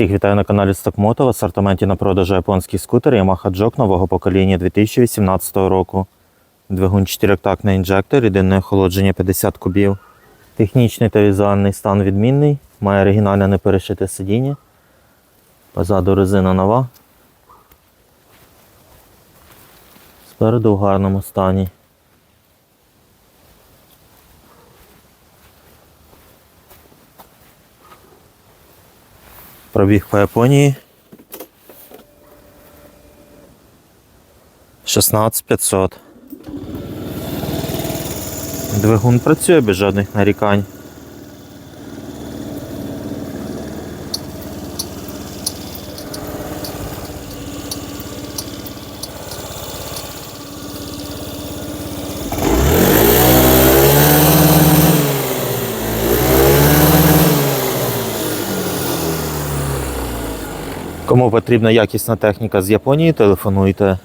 Всіх вітаю на каналі Стокмото. В асортименті на продажу японський скутер Yamaha Jog нового покоління 2018 року. Двигун 4-тактний інжектор, рідинне охолодження 50 кубів. Технічний та візуальний стан відмінний. Має оригінальне неперешите сидіння. Позаду резина нова. Спереду в гарному стані. Пробіг по Японії. 16500. Двигун працює без жодних нарікань. Кому потрібна якісна техніка з Японії, телефонуйте